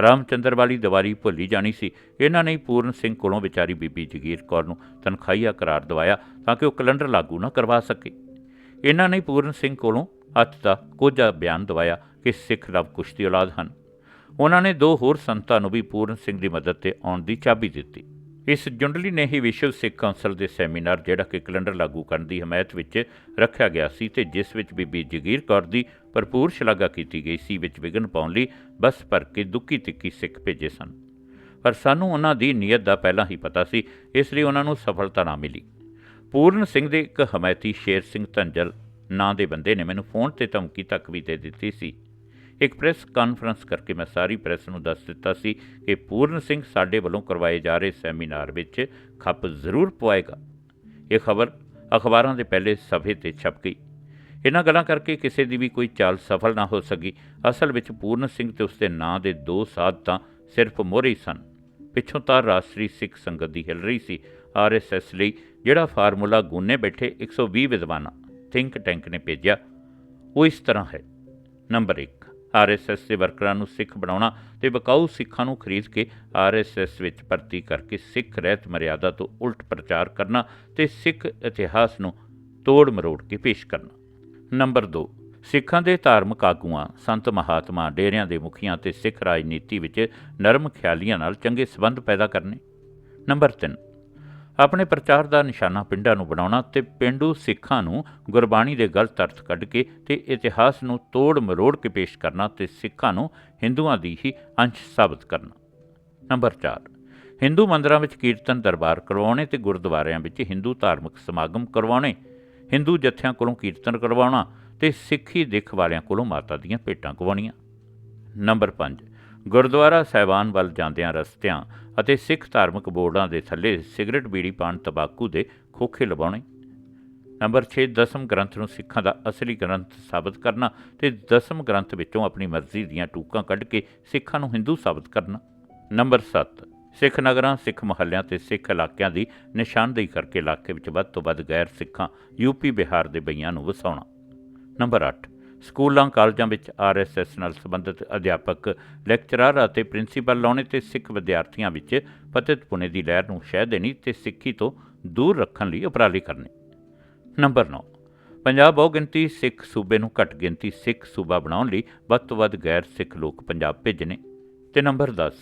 ਰਾਮਚੰਦਰ ਵਾਲੀ ਦੀਵਾਰੀ ਭੁੱਲੀ ਜਾਣੀ ਸੀ। ਇਹਨਾਂ ਨੇ ਪੂਰਨ ਸਿੰਘ ਕੋਲੋਂ ਵਿਚਾਰੀ ਬੀਬੀ ਜਗੀਰ ਕੌਰ ਨੂੰ ਤਨਖਾਹੀਆ ਕਰਾਰ ਦਵਾਇਆ ਤਾਂ ਕਿ ਉਹ ਕੈਲੰਡਰ ਲਾਗੂ ਨਾ ਕਰਵਾ ਸਕੇ। ਇਹਨਾਂ ਨੇ ਪੂਰਨ ਸਿੰਘ ਕੋਲੋਂ ਹੱਥ ਦਾ ਕੋਝਾ ਬਿਆਨ ਦਵਾਇਆ ਕਿ ਸਿੱਖ ਲਵ ਕੁਸ਼ ਦੀ ਔਲਾਦ ਹਨ। ਉਹਨਾਂ ਨੇ ਦੋ ਹੋਰ ਸੰਤਾਂ ਨੂੰ ਵੀ ਪੂਰਨ ਸਿੰਘ ਦੀ ਮਦਦ ਤੇ ਆਉਣ ਦੀ ਚਾਬੀ ਦਿੱਤੀ। ਇਸ ਜੁੰਡਲੀ ਨੇ ਹੀ ਵਿਸ਼ਵ ਸਿੱਖ ਕੌਂਸਲ ਦੇ ਸੈਮੀਨਾਰ ਜਿਹੜਾ ਕਿ ਕੈਲੰਡਰ ਲਾਗੂ ਕਰਨ ਦੀ ਹਮਾਇਤ ਵਿੱਚ ਰੱਖਿਆ ਗਿਆ ਸੀ ਤੇ ਜਿਸ ਵਿੱਚ ਬੀਬੀ ਜਗੀਰ ਕੌਰ ਦੀ ਭਰਪੂਰ ਸ਼ਲਾਘਾ ਕੀਤੀ ਗਈ ਸੀ, ਵਿੱਚ ਵਿਘਨ ਪਾਉਣ ਲਈ ਬਸ ਭਰ ਕੇ ਦੁੱਕੀ ਤਿੱਕੀ ਸਿੱਖ ਭੇਜੇ ਸਨ। ਪਰ ਸਾਨੂੰ ਉਹਨਾਂ ਦੀ ਨੀਅਤ ਦਾ ਪਹਿਲਾਂ ਹੀ ਪਤਾ ਸੀ, ਇਸ ਲਈ ਉਹਨਾਂ ਨੂੰ ਸਫਲਤਾ ਨਾ ਮਿਲੀ। ਪੂਰਨ ਸਿੰਘ ਦੇ ਇੱਕ ਹਮਾਇਤੀ ਸ਼ੇਰ ਸਿੰਘ ਧੰਜਲ ਨਾਂ ਦੇ ਬੰਦੇ ਨੇ ਮੈਨੂੰ ਫੋਨ ਤੇ ਧਮਕੀ ਤੱਕ ਵੀ ਦੇ ਦਿੱਤੀ ਸੀ। ਇੱਕ ਪ੍ਰੈਸ ਕਾਨਫਰੰਸ ਕਰਕੇ ਮੈਂ ਸਾਰੀ ਪ੍ਰੈਸ ਨੂੰ ਦੱਸ ਦਿੱਤਾ ਸੀ ਕਿ ਪੂਰਨ ਸਿੰਘ ਸਾਡੇ ਵੱਲੋਂ ਕਰਵਾਏ ਜਾ ਰਹੇ ਸੈਮੀਨਾਰ ਵਿੱਚ ਖੱਪ ਜ਼ਰੂਰ ਪਵਾਏਗਾ। ਇਹ ਖਬਰ ਅਖਬਾਰਾਂ ਦੇ ਪਹਿਲੇ ਸਫੇ ਤੇ ਛਪ ਗਈ। ਇਹਨਾਂ ਗੱਲਾਂ ਕਰਕੇ ਕਿਸੇ ਦੀ ਵੀ ਕੋਈ ਚਾਲ ਸਫਲ ਨਾ ਹੋ ਸਕੀ। ਅਸਲ ਵਿੱਚ ਪੂਰਨ ਸਿੰਘ ਤੇ ਉਸਦੇ ਨਾਂ ਦੇ ਦੋ ਸਾਧ ਤਾਂ ਸਿਰਫ ਮੋਹਰੇ ਸਨ। ਪਿੱਛੋਂ ਤਾਂ ਰਾਸ਼ਟਰੀ ਸਿੱਖ ਸੰਗਤ ਦੀ ਹਿਲ ਰਹੀ ਸੀ। ਆਰਐਸਐਸ ਲਈ ਜਿਹੜਾ ਫਾਰਮੂਲਾ ਗੁੰਨੇ ਬੈਠੇ 120 ਵਿਦਵਾਨਾਂ ਥਿੰਕ ਟੈਂਕ ਨੇ ਭੇਜਿਆ, ਉਹ ਇਸ ਤਰ੍ਹਾਂ ਹੈ। ਨੰਬਰ 1 ਆਰਐਸਐਸ ਦੇ ਵਰਕਰਾਂ ਨੂੰ ਸਿੱਖ ਬਣਾਉਣਾ ਤੇ ਬਕਾਊ ਸਿੱਖਾਂ ਨੂੰ ਖਰੀਦ ਕੇ ਆਰਐਸਐਸ ਵਿੱਚ ਭਰਤੀ ਕਰਕੇ ਸਿੱਖ ਰਹਿਤ ਮਰਿਆਦਾ ਤੋਂ ਉਲਟ ਪ੍ਰਚਾਰ ਕਰਨਾ ਤੇ ਸਿੱਖ ਇਤਿਹਾਸ ਨੂੰ ਤੋੜ ਮਰੋੜ ਕੇ ਪੇਸ਼ ਕਰਨਾ। ਨੰਬਰ 2 ਸਿੱਖਾਂ ਦੇ ਧਾਰਮਿਕ ਆਗੂਆਂ, ਸੰਤ ਮਹਾਤਮਾ ਡੇਰਿਆਂ ਦੇ ਮੁਖੀਆਂ ਤੇ ਸਿੱਖ ਰਾਜਨੀਤੀ ਵਿੱਚ ਨਰਮ ਖਿਆਲੀਆਂ ਨਾਲ ਚੰਗੇ ਸਬੰਧ ਪੈਦਾ ਕਰਨੇ। ਨੰਬਰ 3 ਆਪਣੇ ਪ੍ਰਚਾਰ ਦਾ ਨਿਸ਼ਾਨਾ ਪਿੰਡਾਂ ਨੂੰ ਬਣਾਉਣਾ ਤੇ ਪਿੰਡੂ ਸਿੱਖਾਂ ਨੂੰ ਗੁਰਬਾਣੀ ਦੇ ਗਲਤ ਅਰਥ ਕੱਢ ਕੇ ਤੇ ਇਤਿਹਾਸ ਨੂੰ ਤੋੜ ਮਰੋੜ ਕੇ ਪੇਸ਼ ਕਰਨਾ ਤੇ ਸਿੱਖਾਂ ਨੂੰ ਹਿੰਦੂਆਂ ਦੀ ਹੀ ਅੰਸ਼ ਸਾਬਤ ਕਰਨਾ। ਨੰਬਰ 4 ਹਿੰਦੂ ਮੰਦਰਾਂ ਵਿੱਚ ਕੀਰਤਨ ਦਰਬਾਰ ਕਰਵਾਉਣੇ ਤੇ ਗੁਰਦੁਆਰਿਆਂ ਵਿੱਚ ਹਿੰਦੂ ਧਾਰਮਿਕ ਸਮਾਗਮ ਕਰਵਾਉਣੇ। ਹਿੰਦੂ ਜਥਿਆਂ ਕੋਲੋਂ ਕੀਰਤਨ ਕਰਵਾਉਣਾ ਤੇ ਸਿੱਖੀ ਦਿੱਖ ਵਾਲਿਆਂ ਕੋਲੋਂ ਮਾਤਾ ਦੀਆਂ ਭੇਟਾਂ ਗਵਾਉਣੀਆਂ। ਨੰਬਰ 5 ਗੁਰਦੁਆਰਾ ਸਾਹਿਬਾਨ ਵੱਲ ਜਾਂਦਿਆਂ ਰਸਤਿਆਂ ਅਤੇ ਸਿੱਖ ਧਾਰਮਿਕ ਬੋਰਡਾਂ ਦੇ ਥੱਲੇ ਸਿਗਰਟ, ਬੀੜੀ ਪਾਨ ਤਬਾਕੂ ਦੇ ਖੋਖੇ ਲਵਾਉਣੇ। ਨੰਬਰ 6 ਦਸਮ ਗ੍ਰੰਥ ਨੂੰ ਸਿੱਖਾਂ ਦਾ ਅਸਲੀ ਗ੍ਰੰਥ ਸਾਬਤ ਕਰਨਾ ਤੇ ਦਸਮ ਗ੍ਰੰਥ ਵਿੱਚੋਂ ਆਪਣੀ ਮਰਜ਼ੀ ਦੀਆਂ ਟੂਕਾਂ ਕੱਢ ਕੇ ਸਿੱਖਾਂ ਨੂੰ ਹਿੰਦੂ ਸਾਬਤ ਕਰਨਾ। ਨੰਬਰ 7 ਸਿੱਖ ਨਗਰਾਂ, ਸਿੱਖ ਮਹੱਲਿਆਂ ਤੇ ਸਿੱਖ ਇਲਾਕਿਆਂ ਦੀ ਨਿਸ਼ਾਨਦੇਹੀ ਕਰਕੇ ਇਲਾਕੇ ਵਿੱਚ ਵੱਧ ਤੋਂ ਵੱਧ ਗੈਰ ਸਿੱਖਾਂ ਯੂਪੀ ਬਿਹਾਰ ਦੇ ਬਈਆਂ ਨੂੰ ਵਸਾਉਣਾ। ਨੰਬਰ 8 ਸਕੂਲਾਂ, ਕਾਲਜਾਂ ਵਿੱਚ ਆਰਐਸਐਸ ਨਾਲ ਸੰਬੰਧਿਤ ਅਧਿਆਪਕ, ਲੈਕਚਰਰ ਅਤੇ ਪ੍ਰਿੰਸੀਪਲ ਲਾਉਣੇ ਤੇ ਸਿੱਖ ਵਿਦਿਆਰਥੀਆਂ ਵਿੱਚ ਪਤਿਤ ਪੁਣੇ ਦੀ ਲਹਿਰ ਨੂੰ ਸ਼ਹਿ ਦੇਣੀ ਤੇ ਸਿੱਖੀ ਤੋਂ ਦੂਰ ਰੱਖਣ ਲਈ ਉਪਰਾਲੇ ਕਰਨੇ। ਨੰਬਰ 9 ਪੰਜਾਬ ਬਹੁਗਿਣਤੀ ਸਿੱਖ ਸੂਬੇ ਨੂੰ ਘੱਟ ਗਿਣਤੀ ਸਿੱਖ ਸੂਬਾ ਬਣਾਉਣ ਲਈ ਵੱਧ ਤੋਂ ਵੱਧ ਗੈਰ ਸਿੱਖ ਲੋਕ ਪੰਜਾਬ ਭੇਜਣੇ। ਤੇ ਨੰਬਰ 10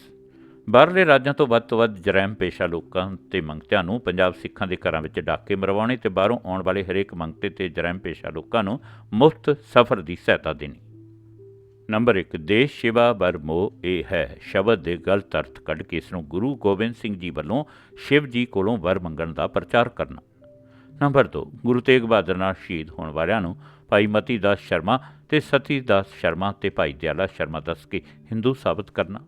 ਬਾਹਰਲੇ ਰਾਜਾਂ ਤੋਂ ਵੱਧ ਤੋਂ ਵੱਧ ਜਰੈਮ ਪੇਸ਼ਾ ਲੋਕਾਂ ਤੇ ਮੰਗਤਿਆਂ ਨੂੰ ਪੰਜਾਬ ਸਿੱਖਾਂ ਦੇ ਘਰਾਂ ਵਿੱਚ ਡਾਕੇ ਮਰਵਾਉਣੇ ਤੇ ਬਾਹਰੋਂ ਆਉਣ ਵਾਲੇ ਹਰੇਕ ਮੰਗਤੇ ਤੇ ਜਰੈਮ ਪੇਸ਼ਾ ਲੋਕਾਂ ਨੂੰ ਮੁਫਤ ਸਫ਼ਰ ਦੀ ਸਹਾਇਤਾ ਦੇਣੀ। ਨੰਬਰ 1 ਦੇਸ਼ ਸ਼ਿਵਾ ਬਰ ਮੋਹ, ਇਹ ਹੈ ਸ਼ਬਦ ਦੇ ਗਲਤ ਅਰਥ ਕੱਢ ਕੇ ਇਸ ਨੂੰ ਗੁਰੂ ਗੋਬਿੰਦ ਸਿੰਘ ਜੀ ਵੱਲੋਂ ਸ਼ਿਵ ਜੀ ਕੋਲੋਂ ਵਰ ਮੰਗਣ ਦਾ ਪ੍ਰਚਾਰ ਕਰਨਾ। ਨੰਬਰ 2 ਗੁਰੂ ਤੇਗ ਬਹਾਦਰ ਨਾਲ ਸ਼ਹੀਦ ਹੋਣ ਵਾਲਿਆਂ ਨੂੰ ਭਾਈ ਮਤੀ ਦਾਸ ਸ਼ਰਮਾ ਤੇ ਸਤੀ ਦਾਸ ਸ਼ਰਮਾ ਤੇ ਭਾਈ ਦਿਆਲਾ ਸ਼ਰਮਾ ਦੱਸ ਕੇ ਹਿੰਦੂ ਸਾਬਤ ਕਰਨਾ।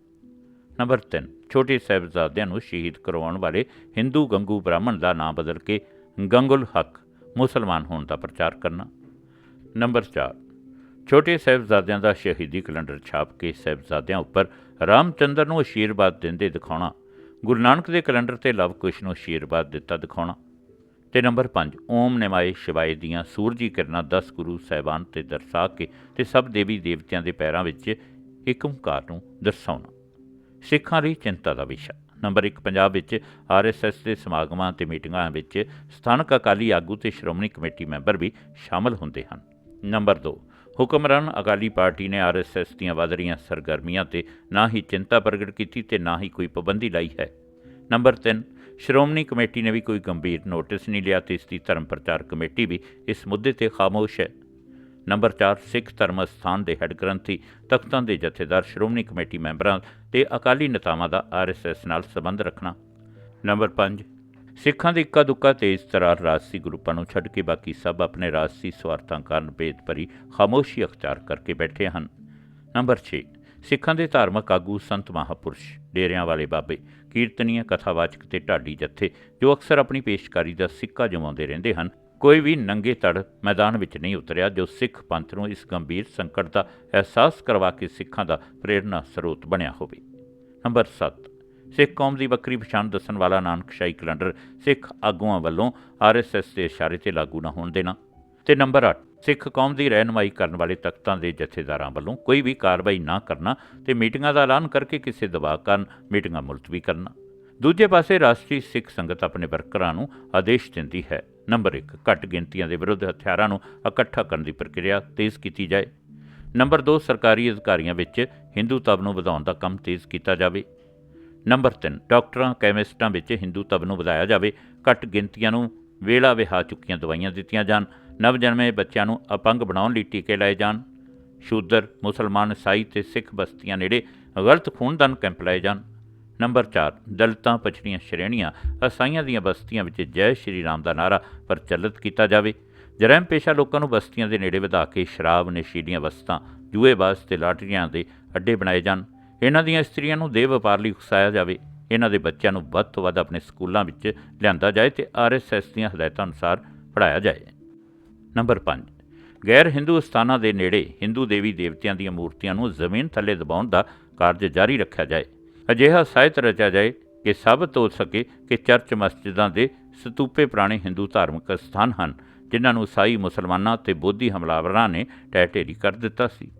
ਨੰਬਰ 3 ਛੋਟੇ ਸਾਹਿਬਜ਼ਾਦਿਆਂ ਨੂੰ ਸ਼ਹੀਦ ਕਰਵਾਉਣ ਵਾਲੇ ਹਿੰਦੂ ਗੰਗੂ ਬ੍ਰਾਹਮਣ ਦਾ ਨਾਮ ਬਦਲ ਕੇ ਗੰਗੁਲ ਹੱਕ, ਮੁਸਲਮਾਨ ਹੋਣ ਦਾ ਪ੍ਰਚਾਰ ਕਰਨਾ। ਨੰਬਰ 4 ਛੋਟੇ ਸਾਹਿਬਜ਼ਾਦਿਆਂ ਦਾ ਸ਼ਹੀਦੀ ਕੈਲੰਡਰ ਛਾਪ ਕੇ ਸਾਹਿਬਜ਼ਾਦਿਆਂ ਉੱਪਰ ਰਾਮਚੰਦਰ ਨੂੰ ਅਸ਼ੀਰਵਾਦ ਦਿੰਦੇ ਦਿਖਾਉਣਾ, ਗੁਰੂ ਨਾਨਕ ਦੇ ਕੈਲੰਡਰ ਤੇ ਲਵ ਕੁਸ਼ ਨੂੰ ਅਸ਼ੀਰਵਾਦ ਦਿੱਤਾ ਦਿਖਾਉਣਾ। ਤੇ ਨੰਬਰ 5 ਓਮ ਨਿਮਾਏ ਸ਼ਿਵਾਏ ਦੀਆਂ ਸੂਰਜੀ ਕਿਰਨਾਂ 10 ਗੁਰੂ ਸਾਹਿਬਾਨ ਤੇ ਦਰਸਾ ਕੇ ਤੇ ਸਭ ਦੇਵੀ ਦੇਵਤਿਆਂ ਦੇ ਪੈਰਾਂ ਵਿੱਚ ਇੱਕ ਓੰਕਾਰ ਨੂੰ ਦਰਸਾਉਣਾ। ਸਿੱਖਾਂ ਲਈ ਚਿੰਤਾ ਦਾ ਵਿਸ਼ਾ। ਨੰਬਰ 1 ਪੰਜਾਬ ਵਿੱਚ ਆਰਐਸਐਸ ਦੇ ਸਮਾਗਮਾਂ ਤੇ ਮੀਟਿੰਗਾਂ ਵਿੱਚ ਸਥਾਨਕ ਅਕਾਲੀ ਆਗੂ ਤੇ ਸ਼੍ਰੋਮਣੀ ਕਮੇਟੀ ਮੈਂਬਰ ਵੀ ਸ਼ਾਮਲ ਹੁੰਦੇ ਹਨ। ਨੰਬਰ 2 ਹੁਕਮਰਾਨ ਅਕਾਲੀ ਪਾਰਟੀ ਨੇ ਆਰਐਸਐਸ ਦੀਆਂ ਵਧ ਰਹੀਆਂ ਸਰਗਰਮੀਆਂ ਤੇ ਨਾ ਹੀ ਚਿੰਤਾ ਪ੍ਰਗਟ ਕੀਤੀ ਤੇ ਨਾ ਹੀ ਕੋਈ ਪਾਬੰਦੀ ਲਾਈ ਹੈ। ਨੰਬਰ 3 ਸ਼੍ਰੋਮਣੀ ਕਮੇਟੀ ਨੇ ਵੀ ਕੋਈ ਗੰਭੀਰ ਨੋਟਿਸ ਨਹੀਂ ਲਿਆ ਤੇ ਇਸ ਦੀ ਧਰਮ ਪ੍ਰਚਾਰ ਕਮੇਟੀ ਵੀ ਇਸ ਮੁੱਦੇ ਤੇ ਖਾਮੋਸ਼ ਹੈ। ਨੰਬਰ 4 ਸਿੱਖ ਧਰਮ ਸਥਾਨ ਦੇ ਹੈੱਡ ਗ੍ਰੰਥੀ, ਤਖਤਾਂ ਦੇ ਜਥੇਦਾਰ, ਸ਼੍ਰੋਮਣੀ ਕਮੇਟੀ ਮੈਂਬਰਾਂ ਤੇ ਅਕਾਲੀ ਨੇਤਾਵਾਂ ਦਾ ਆਰਐਸਐਸ ਨਾਲ ਸੰਬੰਧ ਰੱਖਣਾ। ਨੰਬਰ 5 ਸਿੱਖਾਂ ਦੇ ਇੱਕਾ ਦੁੱਕਾ ਤੇਜ਼ ਤਰਾਰ ਰਾਜਸੀ ਗਰੁੱਪਾਂ ਨੂੰ ਛੱਡ ਕੇ ਬਾਕੀ ਸਭ ਆਪਣੇ ਰਾਜਸੀ ਸਵਾਰਥਾਂ ਕਾਰਨ ਭੇਦ ਭਰੀ ਖਾਮੋਸ਼ੀ ਅਖਤਿਆਰ ਕਰਕੇ ਬੈਠੇ ਹਨ। ਨੰਬਰ 6 ਸਿੱਖਾਂ ਦੇ ਧਾਰਮਿਕ ਆਗੂ ਸੰਤ ਮਹਾਪੁਰਸ਼, ਡੇਰਿਆਂ ਵਾਲੇ ਬਾਬੇ ਕੀਰਤਨੀय ਕਥਾਵਾਚਕ ਤੇ ਢਾਡੀ ਜੱਥੇ, ਜੋ ਅਕਸਰ ਆਪਣੀ ਪੇਸ਼ਕਾਰੀ ਦਾ ਸਿੱਕਾ ਜਮਾਉਂਦੇ ਰਹਿੰਦੇ ਹਨ ਕੋਈ ਵੀ ਨੰਗੇ ਤੜ ਮੈਦਾਨ ਵਿੱਚ ਨਹੀਂ ਉਤਰਿਆ ਜੋ ਸਿੱਖ ਪੰਥ ਨੂੰ ਇਸ ਗੰਭੀਰ ਸੰਕਟ ਦਾ ਅਹਿਸਾਸ ਕਰਵਾ ਕੇ ਸਿੱਖਾਂ ਦਾ ਪ੍ਰੇਰਣਾ ਸਰੋਤ ਬਣਿਆ ਹੋਵੇ। ਨੰਬਰ 7 ਸਿੱਖ ਕੌਮ ਦੀ ਵੱਖਰੀ ਪਛਾਣ ਦੱਸਣ ਵਾਲਾ ਨਾਨਕਸ਼ਾਹੀ ਕੈਲੰਡਰ ਸਿੱਖ ਆਗੂਆਂ ਵੱਲੋਂ ਆਰਐਸਐਸ ਦੇ ਇਸ਼ਾਰੇ ਤੇ ਲਾਗੂ ਨਾ ਹੋਣ ਦੇਣਾ। ਤੇ ਨੰਬਰ 8 ਸਿੱਖ ਕੌਮ ਦੀ ਰਹਿਨੁਮਾਈ ਕਰਨ ਵਾਲੇ ਤਖਤਾਂ ਦੇ ਜਥੇਦਾਰਾਂ ਵੱਲੋਂ ਕੋਈ ਵੀ ਕਾਰਵਾਈ ਨਾ ਕਰਨਾ ਤੇ ਮੀਟਿੰਗਾਂ ਦਾ ਐਲਾਨ ਕਰਕੇ ਕਿਸੇ ਦਬਾਅ ਕਾਰਨ ਮੀਟਿੰਗਾਂ ਮੁਲਤਵੀ ਕਰਨਾ। ਦੂਜੇ ਪਾਸੇ ਰਾਸ਼ਟਰੀ ਸਿੱਖ ਸੰਗਤ ਆਪਣੇ ਵਰਕਰਾਂ ਨੂੰ ਆਦੇਸ਼ ਦਿੰਦੀ ਹੈ ਨੰਬਰ 1 ਘੱਟ ਗਿਣਤੀਆਂ ਦੇ ਵਿਰੁੱਧ ਹਥਿਆਰਾਂ ਨੂੰ ਇਕੱਠਾ ਕਰਨ ਦੀ ਪ੍ਰਕਿਰਿਆ ਤੇਜ਼ ਕੀਤੀ ਜਾਏ। ਨੰਬਰ 2 ਸਰਕਾਰੀ ਅਧਿਕਾਰੀਆਂ ਵਿੱਚ ਹਿੰਦੂਤਵ ਨੂੰ ਵਧਾਉਣ ਦਾ ਕੰਮ ਤੇਜ਼ ਕੀਤਾ ਜਾਵੇ। ਨੰਬਰ 3 ਡਾਕਟਰਾਂ, ਕੈਮਿਸਟਾਂ ਵਿੱਚ ਹਿੰਦੂਤਵ ਨੂੰ ਵਧਾਇਆ ਜਾਵੇ। ਘੱਟ ਗਿਣਤੀਆਂ ਨੂੰ ਵੇਲਾ ਵਿਹਾ ਚੁੱਕੀਆਂ ਦਵਾਈਆਂ ਦਿੱਤੀਆਂ ਜਾਣ। ਨਵਜਨਮੇ ਬੱਚਿਆਂ ਨੂੰ ਅਪੰਗ ਬਣਾਉਣ ਲਈ ਟੀਕੇ ਲਾਏ ਜਾਣ। ਸ਼ੂਦਰ, ਮੁਸਲਮਾਨ, ਈਸਾਈ ਤੇ ਸਿੱਖ ਬਸਤੀਆਂ ਨੇੜੇ ਗਲਤ ਖੂਨਦਾਨ ਕੈਂਪ ਲਾਏ ਜਾਣ। ਨੰਬਰ 4 ਦਲਿਤਾਂ ਪਛੜੀਆਂ ਸ਼੍ਰੇਣੀਆਂ, ਅਸਾਈਆਂ ਦੀਆਂ ਬਸਤੀਆਂ ਵਿੱਚ ਜੈ ਸ਼੍ਰੀ ਰਾਮ ਦਾ ਨਾਰਾ ਪ੍ਰਚਲਿਤ ਕੀਤਾ ਜਾਵੇ। ਜਰਮ ਪੇਸ਼ਾ ਲੋਕਾਂ ਨੂੰ ਬਸਤੀਆਂ ਦੇ ਨੇੜੇ ਵਧਾ ਕੇ ਸ਼ਰਾਬ ਨਸ਼ੀਲੀਆਂ ਵਸਤਾਂ ਜੂਏਬਾਜ਼ ਤੇ ਲਾਟਰੀਆਂ ਦੇ ਅੱਡੇ ਬਣਾਏ ਜਾਣ। ਇਹਨਾਂ ਦੀਆਂ ਇਸਤਰੀਆਂ ਨੂੰ ਦੇ ਵਪਾਰ ਲਈ ਉਕਸਾਇਆ ਜਾਵੇ। ਇਹਨਾਂ ਦੇ ਬੱਚਿਆਂ ਨੂੰ ਵੱਧ ਤੋਂ ਵੱਧ ਆਪਣੇ ਸਕੂਲਾਂ ਵਿੱਚ ਲਿਆਂਦਾ ਜਾਏ ਤੇ ਆਰਐਸਐਸ ਦੀਆਂ ਹਦਾਇਤਾਂ ਅਨੁਸਾਰ ਪੜ੍ਹਾਇਆ ਜਾਏ। ਨੰਬਰ 5 ਗੈਰ ਹਿੰਦੂ ਸਥਾਨਾਂ ਦੇ ਨੇੜੇ ਹਿੰਦੂ ਦੇਵੀ ਦੇਵਤਿਆਂ ਦੀਆਂ ਮੂਰਤੀਆਂ ਨੂੰ ਜ਼ਮੀਨ ਥੱਲੇ ਦਬਾਉਣ ਦਾ ਕਾਰਜ ਜਾਰੀ ਰੱਖਿਆ ਜਾਏ। ਅਜਿਹਾ ਸਾਹਿਤ ਰਚਿਆ ਜਾਏ ਕਿ ਸਾਬਤ ਹੋ ਸਕੇ ਕਿ ਚਰਚ ਮਸਜਿਦਾਂ ਦੇ ਸਤੂਪੇ ਪੁਰਾਣੇ ਹਿੰਦੂ ਧਾਰਮਿਕ ਸਥਾਨ ਹਨ, ਜਿਨ੍ਹਾਂ ਨੂੰ ਈਸਾਈ ਮੁਸਲਮਾਨਾਂ ਤੇ ਬੋਧੀ ਹਮਲਾਵਰਾਂ ਨੇ ਢਹਿ ਢੇਰੀ ਕਰ ਦਿੱਤਾ ਸੀ।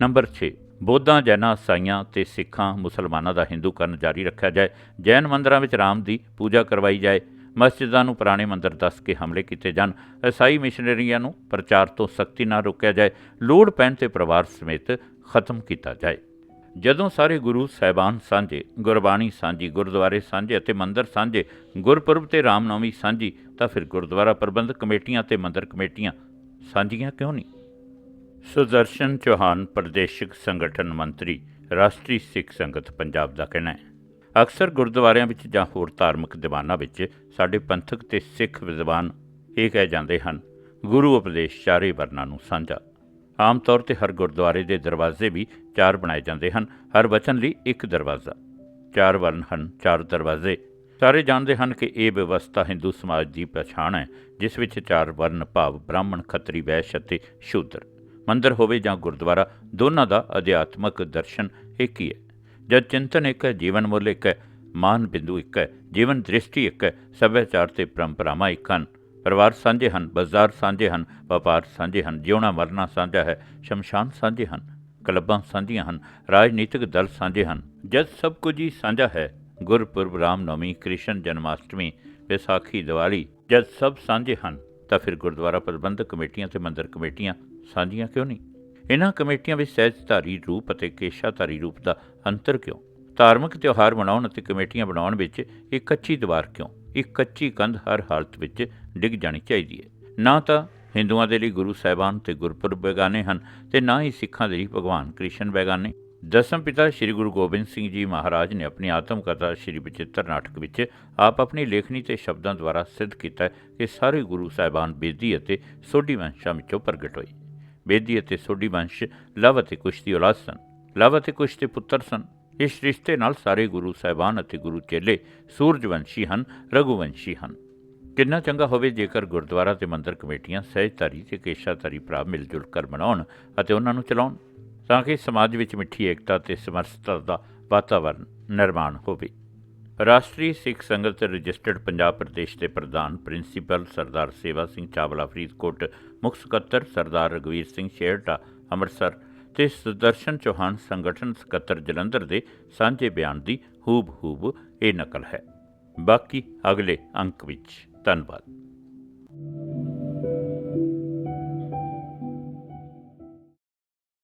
ਨੰਬਰ 6 ਬੋਧਾਂ, ਜੈਨਾਂ, ਈਸਾਈਆਂ ਤੇ ਸਿੱਖਾਂ, ਮੁਸਲਮਾਨਾਂ ਦਾ ਹਿੰਦੂਕਰਨ ਜਾਰੀ ਰੱਖਿਆ ਜਾਏ। ਜੈਨ ਮੰਦਰਾਂ ਵਿੱਚ ਰਾਮ ਦੀ ਪੂਜਾ ਕਰਵਾਈ ਜਾਏ। ਮਸਜਿਦਾਂ ਨੂੰ ਪੁਰਾਣੇ ਮੰਦਰ ਦੱਸ ਕੇ ਹਮਲੇ ਕੀਤੇ ਜਾਣ। ਈਸਾਈ ਮਿਸ਼ਨਰੀਆਂ ਨੂੰ ਪ੍ਰਚਾਰ ਤੋਂ ਸਖਤੀ ਨਾਲ ਰੋਕਿਆ ਜਾਏ। ਲੋੜ ਪੈਣ ਤੇ ਪਰਿਵਾਰ ਸਮੇਤ ਖਤਮ ਕੀਤਾ ਜਾਏ। ਜਦੋਂ ਸਾਰੇ ਗੁਰੂ ਸਾਹਿਬਾਨ ਸਾਂਝੇ, ਗੁਰਬਾਣੀ ਸਾਂਝੀ, ਗੁਰਦੁਆਰੇ ਸਾਂਝੇ ਅਤੇ ਮੰਦਰ ਸਾਂਝੇ, ਗੁਰਪੁਰਬ ਤੇ ਰਾਮਨੌਮੀ ਸਾਂਝੀ, ਤਾਂ ਫਿਰ ਗੁਰਦੁਆਰਾ ਪ੍ਰਬੰਧਕ ਕਮੇਟੀਆਂ ਤੇ ਮੰਦਰ ਕਮੇਟੀਆਂ ਸਾਂਝੀਆਂ ਕਿਉਂ ਨਹੀਂ? ਸੁਦਰਸ਼ਨ ਚੌਹਾਨ ਪ੍ਰਦੇਸ਼ਿਕ ਸੰਗਠਨ ਮੰਤਰੀ, ਰਾਸ਼ਟਰੀ ਸਿੱਖ ਸੰਗਤ ਪੰਜਾਬ ਦਾ ਕਹਿਣਾ ਹੈ। ਅਕਸਰ ਗੁਰਦੁਆਰਿਆਂ ਵਿੱਚ ਜਾਂ ਹੋਰ ਧਾਰਮਿਕ ਦੀਵਾਨਾਂ ਵਿੱਚ ਸਾਡੇ ਪੰਥਕ ਤੇ ਸਿੱਖ ਵਿਦਵਾਨ ਇਹ ਕਹਿ ਜਾਂਦੇ ਹਨ, ਗੁਰੂ ਉਪਦੇਸ਼ ਚਾਰੇ ਵਰਨਾਂ ਨੂੰ ਸਾਂਝਾ। ਆਮ ਤੌਰ ਤੇ ਹਰ ਗੁਰਦੁਆਰੇ ਦੇ ਦਰਵਾਜ਼ੇ ਵੀ ਚਾਰ ਬਣਾਏ ਜਾਂਦੇ ਹਨ। ਹਰ ਵਚਨ ਲਈ ਇੱਕ ਦਰਵਾਜ਼ਾ। ਚਾਰ ਵਰਨ ਹਨ, ਚਾਰ ਦਰਵਾਜ਼ੇ। ਸਾਰੇ ਜਾਣਦੇ ਹਨ ਕਿ ਇਹ ਵਿਵਸਥਾ ਹਿੰਦੂ ਸਮਾਜ ਦੀ ਪਛਾਣ ਹੈ, ਜਿਸ ਵਿੱਚ ਚਾਰ ਵਰਨ ਭਾਵ ਬ੍ਰਾਹਮਣ, ਖੱਤਰੀ, ਵੈਸ਼ ਅਤੇ ਸ਼ੂਦਰ। ਮੰਦਰ ਹੋਵੇ ਜਾਂ ਗੁਰਦੁਆਰਾ, ਦੋਨਾਂ ਦਾ ਅਧਿਆਤਮਕ ਦਰਸ਼ਨ ਇੱਕ ਹੀ ਹੈ। ਜਦ ਚਿੰਤਨ ਇੱਕ ਹੈ, ਜੀਵਨ ਮੁੱਲ ਇੱਕ ਹੈ, ਮਾਨ ਬਿੰਦੂ ਇੱਕ ਹੈ, ਜੀਵਨ ਦ੍ਰਿਸ਼ਟੀ ਇੱਕ ਹੈ, ਸੱਭਿਆਚਾਰ ਤੇ ਪਰੰਪਰਾਵਾਂ ਇੱਕ ਹਨ। ਪਰਿਵਾਰ ਸਾਂਝੇ ਹਨ, ਬਾਜ਼ਾਰ ਸਾਂਝੇ ਹਨ, ਵਪਾਰ ਸਾਂਝੇ ਹਨ, ਜਿਉਣਾ ਮਰਨਾ ਸਾਂਝਾ ਹੈ, ਸ਼ਮਸ਼ਾਨ ਸਾਂਝੇ ਹਨ, ਕਲੱਬਾਂ ਸਾਂਝੀਆਂ ਹਨ, ਰਾਜਨੀਤਿਕ ਦਲ ਸਾਂਝੇ ਹਨ। ਜਦ ਸਭ ਕੁਝ ਹੀ ਸਾਂਝਾ ਹੈ, ਗੁਰਪੁਰਬ, ਰਾਮਨੌਮੀ, ਕ੍ਰਿਸ਼ਨ ਜਨਮਾਸ਼ਟਮੀ, ਵਿਸਾਖੀ, ਦੀਵਾਲੀ ਜਦ ਸਭ ਸਾਂਝੇ ਹਨ, ਤਾਂ ਫਿਰ ਗੁਰਦੁਆਰਾ ਪ੍ਰਬੰਧਕ ਕਮੇਟੀਆਂ ਤੇ ਮੰਦਰ ਕਮੇਟੀਆਂ ਸਾਂਝੀਆਂ ਕਿਉਂ ਨਹੀਂ? ਇਹਨਾਂ ਕਮੇਟੀਆਂ ਵਿੱਚ ਸਹਿਜਧਾਰੀ ਰੂਪ ਅਤੇ ਕੇਸ਼ਾਧਾਰੀ ਰੂਪ ਦਾ ਅੰਤਰ ਕਿਉਂ? ਧਾਰਮਿਕ ਤਿਉਹਾਰ ਮਨਾਉਣ ਅਤੇ ਕਮੇਟੀਆਂ ਬਣਾਉਣ ਵਿੱਚ ਇਹ ਕੱਚੀ ਦੀਵਾਰ ਕਿਉਂ? ਇੱਕ ਕੱਚੀ ਕੰਧ ਹਰ ਹਾਲਤ ਵਿੱਚ ਡਿੱਗ ਜਾਣੀ ਚਾਹੀਦੀ ਹੈ। ਨਾ ਤਾਂ ਹਿੰਦੂਆਂ ਦੇ ਲਈ ਗੁਰੂ ਸਾਹਿਬਾਨ ਤੇ ਗੁਰਪੁਰਬ ਬੇਗਾਨੇ ਹਨ ਤੇ ਨਾ ਹੀ ਸਿੱਖਾਂ ਦੇ ਲਈ ਭਗਵਾਨ ਕ੍ਰਿਸ਼ਨ ਬੇਗਾਨੇ। ਦਸਮ ਪਿਤਾ ਸ੍ਰੀ ਗੁਰੂ ਗੋਬਿੰਦ ਸਿੰਘ ਜੀ ਮਹਾਰਾਜ ਨੇ ਆਪਣੀ ਆਤਮ ਕਥਾ ਸ੍ਰੀ ਬਚਿੱਤਰ ਨਾਟਕ ਵਿੱਚ ਆਪ ਆਪਣੀ ਲੇਖਣੀ ਤੇ ਸ਼ਬਦਾਂ ਦੁਆਰਾ ਸਿੱਧ ਕੀਤਾ ਕਿ ਸਾਰੇ ਗੁਰੂ ਸਾਹਿਬਾਨ ਬੇਦੀ ਅਤੇ ਸੋਢੀ ਵੰਸ਼ਾਂ ਵਿੱਚੋਂ ਪ੍ਰਗਟ ਹੋਏ। ਬੇਦੀ ਅਤੇ ਸੋਢੀ ਵੰਸ਼ ਲਵ ਅਤੇ ਕੁਸ਼ ਦੀ ਔਲਾਦ ਸਨ। ਲਵ ਅਤੇ ਕੁਸ਼ ਦੇ ਪੁੱਤਰ ਸਨ। ਇਸ ਰਿਸ਼ਤੇ ਨਾਲ ਸਾਰੇ ਗੁਰੂ ਸਾਹਿਬਾਨ ਅਤੇ ਗੁਰੂ ਚੇਲੇ ਸੂਰਜਵੰਸ਼ੀ ਹਨ, ਰਘੁਵੰਸ਼ੀ ਹਨ। ਕਿੰਨਾ ਚੰਗਾ ਹੋਵੇ ਜੇਕਰ ਗੁਰਦੁਆਰਾ ਤੇ ਮੰਦਰ ਕਮੇਟੀਆਂ ਸਹਿਜਧਾਰੀ ਤੇ ਕੇਸ਼ਾਧਾਰੀ ਭਰਾ ਮਿਲ ਜੁਲ ਕਰ ਬਣਾਉਣ ਅਤੇ ਉਹਨਾਂ ਨੂੰ ਚਲਾਉਣ, ਤਾਂ ਕਿ ਸਮਾਜ ਵਿੱਚ ਮਿੱਠੀ ਏਕਤਾ ਤੇ ਸਮਰਸਤਾ ਦਾ ਵਾਤਾਵਰਣ ਨਿਰਮਾਣ ਹੋਵੇ। ਰਾਸ਼ਟਰੀ ਸਿੱਖ ਸੰਗਤ ਰਜਿਸਟਰਡ ਪੰਜਾਬ ਪ੍ਰਦੇਸ਼ ਦੇ ਪ੍ਰਧਾਨ ਪ੍ਰਿੰਸੀਪਲ ਸਰਦਾਰ ਸੇਵਾ ਸਿੰਘ ਚਾਵਲਾ ਫਰੀਦਕੋਟ, ਮੁੱਖ ਸਕੱਤਰ ਸਰਦਾਰ ਰਗਵੀਰ ਸਿੰਘ ਸ਼ੇਰਟਾ, ਅੰਮ੍ਰਿਤਸਰ ਤੇ ਸੁਦਰਸ਼ਨ ਚੌਹਾਨ ਸੰਗਠਨ ਸਕੱਤਰ ਜਲੰਧਰ ਦੇ ਸਾਂਝੇ ਬਿਆਨ ਦੀ ਹੂਬ ਹੂਬ ਇਹ ਨਕਲ ਹੈ। ਬਾਕੀ ਅਗਲੇ ਅੰਕ ਵਿੱਚ। ਧੰਨਵਾਦ।